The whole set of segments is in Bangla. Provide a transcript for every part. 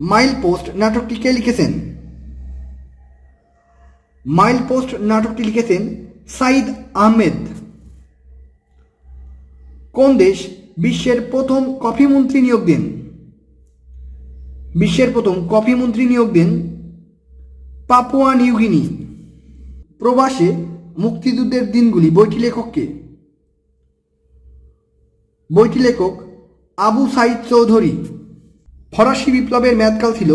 মাইল পোস্ট নাটকটি কে লিখেছেন। মাইল পোস্ট নাটকটি লিখেছেন সাইদ আহমেদ। কোন দেশ বিশ্বের প্রথম কফি মন্ত্রী নিয়োগ দেন? বিশ্বের প্রথম কফি মন্ত্রী নিয়োগ দেন পাপুয়া নিউগিনি প্রবাসে মুক্তিযুদ্ধের দিনগুলি বইটি লেখককে। বইটি লেখক আবু সাইদ চৌধুরী। ফরাসি বিপ্লবের মেয়াদকাল ছিল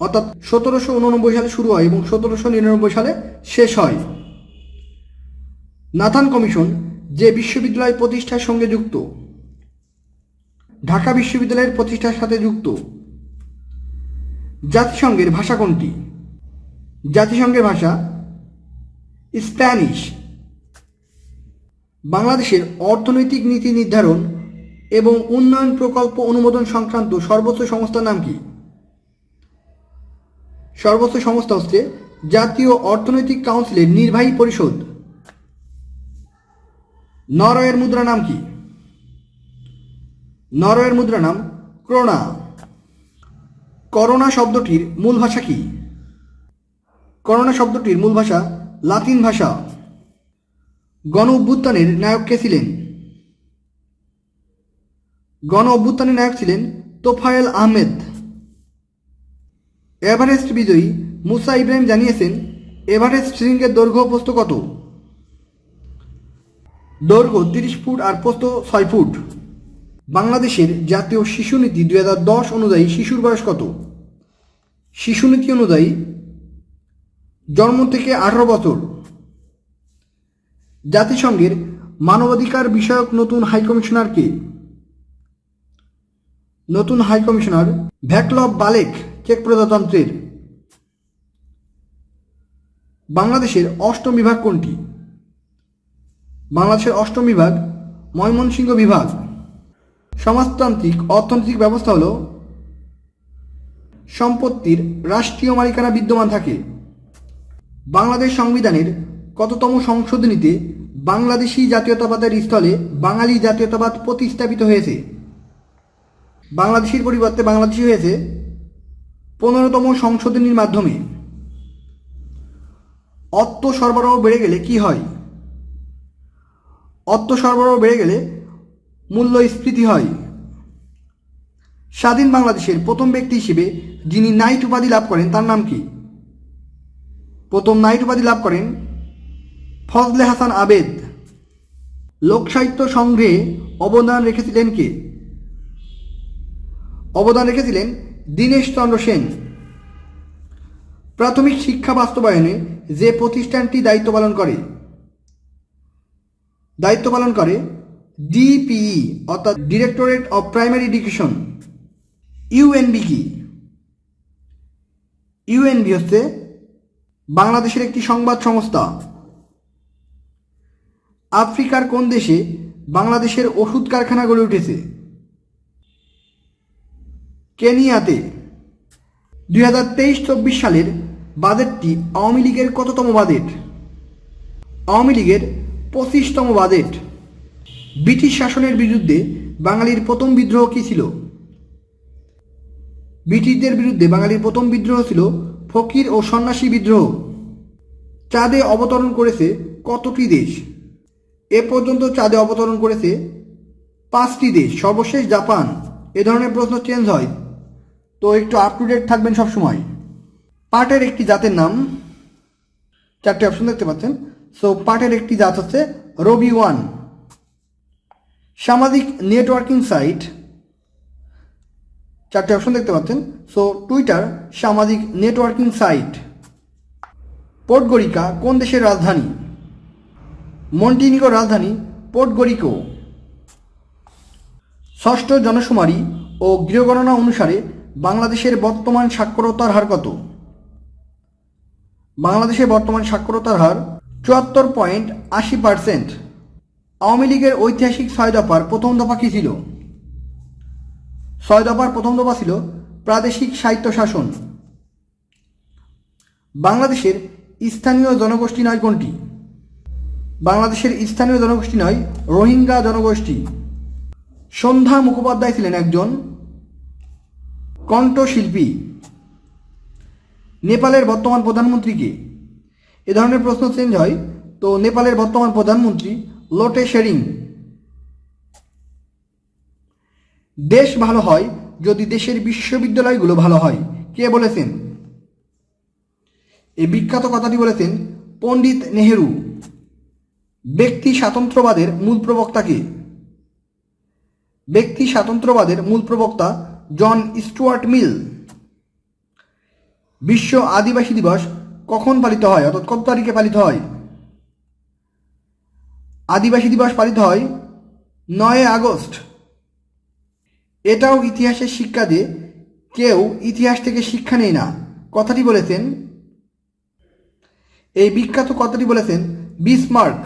অর্থাৎ সতেরোশো উননব্বই সালে শুরু হয় এবং সতেরোশো নিরানব্বই সালে শেষ হয়। নাথান কমিশন যে বিশ্ববিদ্যালয় প্রতিষ্ঠার সঙ্গে যুক্ত, ঢাকা বিশ্ববিদ্যালয়ের প্রতিষ্ঠার সাথে যুক্ত, জাতিসংঘের ভাষা কোনটি? জাতিসংঘের ভাষা স্প্যানিশ। বাংলাদেশের অর্থনৈতিক নীতি নির্ধারণ এবং উন্নয়ন প্রকল্প অনুমোদন সংক্রান্ত সর্বোচ্চ সংস্থার নাম কি? সর্বোচ্চ সংস্থা হচ্ছে জাতীয় অর্থনৈতিক কাউন্সিলের নির্বাহী পরিষদ। নরওয়ের মুদ্রা নাম কি? নরওয়ের মুদ্রা নাম ক্রোনা। করোনা শব্দটির মূল ভাষা কি? করোনা শব্দটির মূল ভাষা লাতিন ভাষা। গণ অভ্যুত্থানের নায়ক কে ছিলেন? গণ অভ্যুত্থানের নায়ক ছিলেন তোফায়েল আহমেদ। এভারেস্ট বিজয়ী মুসা ইব্রাহিম জানিয়েছেন, এভারেস্ট শৃঙ্গের দৈর্ঘ্য প্রস্থ কত? দৈর্ঘ্য তিরিশ ফুট আর প্রস্থ ছয় ফুট। বাংলাদেশের জাতীয় শিশু নীতি দুই হাজার দশ অনুযায়ী শিশুর বয়স কত? শিশু নীতি অনুযায়ী জন্ম থেকে আঠারো বছর। জাতিসংঘের মানবাধিকার বিষয়ক নতুন হাইকমিশনার কে? নতুন হাইকমিশনার ভ্যাকলভ বালেক চেক প্রজাতন্ত্রের। বাংলাদেশের অষ্টম বিভাগ কোনটি? বাংলাদেশের অষ্টম বিভাগ, ময়মনসিংহ বিভাগ। সমাজতান্ত্রিক, অর্থনৈতিক ব্যবস্থা হল, সম্পত্তির রাষ্ট্রীয় মালিকানা বিদ্যমান থাকে। বাংলাদেশ সংবিধানের কততম সংশোধনীতে বাংলাদেশি জাতীয়তাবাদের স্থলে বাঙালি জাতীয়তাবাদ প্রতিস্থাপিত হয়েছে? বাংলাদেশের পরিবর্তে বাংলাদেশি হয়েছে পনেরোতম সংশোধনীর মাধ্যমে। অর্থ সরবরাহ বেড়ে গেলে কি হয়? অর্থ সরবরাহ বেড়ে গেলে মূল্যস্ফীতি হয়। স্বাধীন বাংলাদেশের প্রথম ব্যক্তি হিসেবে যিনি নাইট উপাধি লাভ করেন, তার নাম কি? প্রথম নাইট উপাধি লাভ করেন ফজলে হাসান আবেদ। লোকসাহিত্য সংগ্রহে অবদান রেখেছিলেন কে? অবদান রেখেছিলেন দীনেশ চন্দ্র সেন। প্রাথমিক শিক্ষা বাস্তবায়নে যে প্রতিষ্ঠানটি দায়িত্ব পালন করে, দায়িত্ব পালন করে ডিপিই, অর্থাৎ directorate of primary education, UNB কি? ইউএনবি হচ্ছে বাংলাদেশের একটি সংবাদ সংস্থা। আফ্রিকার কোন দেশে বাংলাদেশের ওষুধ কারখানা গড়ে উঠেছে? কেনিয়াতে দুই হাজার তেইশ চব্বিশ সালের বাজেটটি আওয়ামী লীগের কততম বাজেট? আওয়ামী লীগের পঁচিশতম বাজেট। ব্রিটিশ শাসনের বিরুদ্ধে বাঙালির প্রথম বিদ্রোহ কী ছিল? ব্রিটিশদের বিরুদ্ধে বাঙালির প্রথম বিদ্রোহ ছিল ফকির ও সন্ন্যাসী বিদ্রোহ। চাঁদে অবতরণ করেছে কতটি দেশ? এ পর্যন্ত চাঁদে অবতরণ করেছে পাঁচটি দেশ। সর্বশেষ জাপান। এ ধরনের প্রশ্ন চেঞ্জ হয়। তো একটু আপ টু ডেট থাকবেন সবসময়। পাটের একটি জাতের নাম, চারটি অপশন দেখতে পাচ্ছেন। সো পাটের একটি জাত হচ্ছে রবি ওয়ান সামাজিক নেটওয়ার্কিং সাইট চারটি অপশন দেখতে পাচ্ছেন। সো টুইটার সামাজিক নেটওয়ার্কিং সাইট পোর্টগরিকা, কোন দেশের রাজধানী? মন্টিনিগোর রাজধানী, পোর্টগরিকো। ষষ্ঠ জনশুমারি ও গৃহগণনা অনুসারে বাংলাদেশের বর্তমান সাক্ষরতার হার কত? বাংলাদেশের বর্তমান সাক্ষরতার হার চুয়াত্তর পয়েন্ট আশি পার্সেন্ট। আওয়ামী লীগের ঐতিহাসিক ছয় দফার প্রথম দফা কী ছিল? ছয় দফার প্রথম দফা ছিল প্রাদেশিক সাহিত্য শাসন। বাংলাদেশের স্থানীয় জনগোষ্ঠী নয় কোনটি? বাংলাদেশের স্থানীয় জনগোষ্ঠী নয়, রোহিঙ্গা জনগোষ্ঠী। সন্ধ্যা মুখোপাধ্যায় ছিলেন একজন। কণ্ঠশিল্পী। নেপালের বর্তমান প্রধানমন্ত্রী কে? এ ধরনের প্রশ্ন চেঞ্জ হয়। তো নেপালের বর্তমান প্রধানমন্ত্রী লোটে শেরিং। দেশ ভালো হয় যদি দেশের বিশ্ববিদ্যালয়গুলো ভালো হয়। কে বলেছেন? এই বিখ্যাত কথাটি বলেছেন পণ্ডিত নেহেরু। ব্যক্তি স্বাতন্ত্র্যবাদের মূল প্রবক্তা কে? ব্যক্তি স্বাতন্ত্র্যবাদের মূল প্রবক্তা জন স্টুয়ার্ট মিল। বিশ্ব আদিবাসী দিবস কখন পালিত হয়? অর্থাৎ কত তারিখে পালিত হয়? আদিবাসী দিবস পালিত হয় নয় আগস্ট। এটাও ইতিহাসের শিক্ষা দিয়ে কেউ ইতিহাস থেকে শিক্ষা নেই না। কথাটি বলেছেন, এই বিখ্যাত কথাটি বলেছেন বিসমার্ক।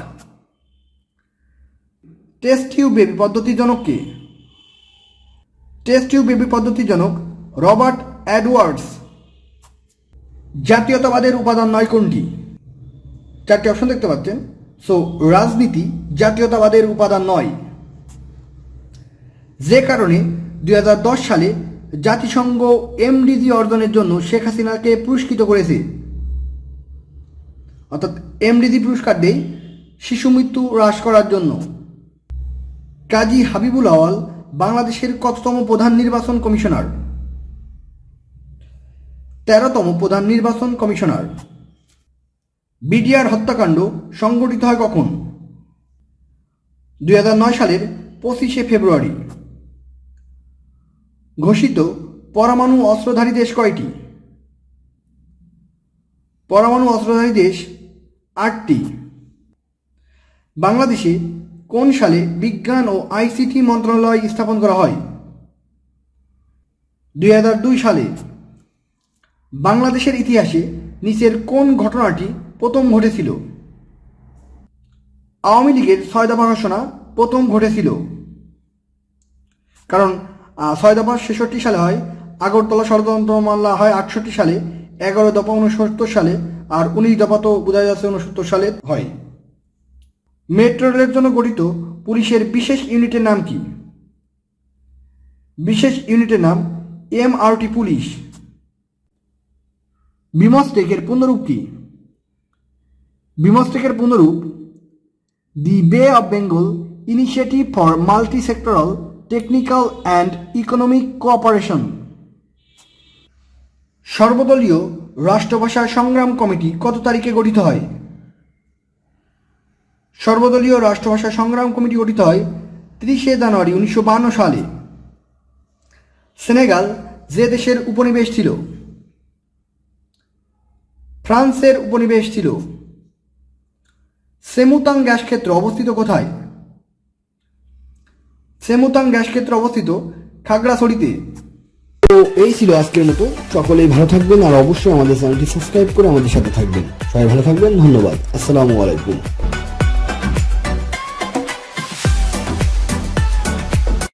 টেস্ট টিউব বেবি পদ্ধতির জনক কে? টেস্ট টিউব বেবি পদ্ধতির জনক রবার্ট অ্যাডওয়ার্ডস জাতীয়তাবাদের উপাদান নয় কোনটি? চারটি অপশন দেখতে পাচ্ছেন। সো রাজনীতি জাতীয়তাবাদের উপাদান নয়। যে কারণে দুই হাজার দশ সালে জাতিসংঘ এমডিজি অর্জনের জন্য শেখ হাসিনাকে পুরস্কৃত করেছে। অর্থাৎ এমডিজি পুরস্কার দেয় শিশু মৃত্যু হ্রাস করার জন্য। কাজী হাবিবুল আওয়াল বাংলাদেশের কততম প্রধান নির্বাচন কমিশনার? তেরোতম প্রধান নির্বাচন কমিশনার। বিডিআর হত্যাকাণ্ড সংঘটিত হয় কখন? দুই হাজার নয় সালের পঁচিশে ফেব্রুয়ারি। ঘোষিত পরমাণু অস্ত্রধারী দেশ কয়টি? পরমাণু অস্ত্রধারী দেশ আটটি। বাংলাদেশে কোন সালে বিজ্ঞান ও আইসিটি মন্ত্রণালয় স্থাপন করা হয়? দুই হাজার দুই সালে বাংলাদেশের ইতিহাসে নিচের কোন ঘটনাটি প্রথম ঘটেছিল? আওয়ামী লীগের ছয় দফা ঘোষণা প্রথম ঘটেছিল। কারণ ছয় দফা ছেষট্টি সালে হয়, আগরতলা ষড়যন্ত্র মামলা হয় আটষট্টি সালে, এগারো দফা উনসত্তর সালে, আর উনিশ দফা তো বোঝা যাচ্ছে উনসত্তর সালে হয়। মেট্রো রেলের জন্য গঠিত পুলিশের বিশেষ ইউনিটের নাম কি? বিশেষ ইউনিটের নাম এম এমআরটি পুলিশ। বিমস্টেকের পূর্ণরূপ কি? বিমস্টেকের পূর্ণরূপ the Bay of Bengal initiative for multi sectoral technical and economic cooperation. সর্বদলীয় রাষ্ট্রভাষা সংগ্রাম কমিটি কত তারিখে গঠিত হয়? সর্বদলীয় রাষ্ট্রভাষা সংগ্রাম কমিটি গঠিত হয় তিরিশে জানুয়ারি উনিশশো সালে। সেনেগাল যে দেশের উপনিবেশ ছিল, ফ্রান্সের উপনিবেশ ছিল, সেমুতাং গ্যাস ক্ষেত্র অবস্থিত কোথায়? সেমুতাং গ্যাস ক্ষেত্র অবস্থিত খাগড়াছড়িতে। তো এই ছিল আজকের মতো। সকলেই ভালো থাকবেন আর অবশ্যই আমাদের চ্যানেলটি সাবস্ক্রাইব করে আমাদের সাথে থাকবেন। সবাই ভালো থাকবেন। ধন্যবাদ। আসসালামু আলাইকুম।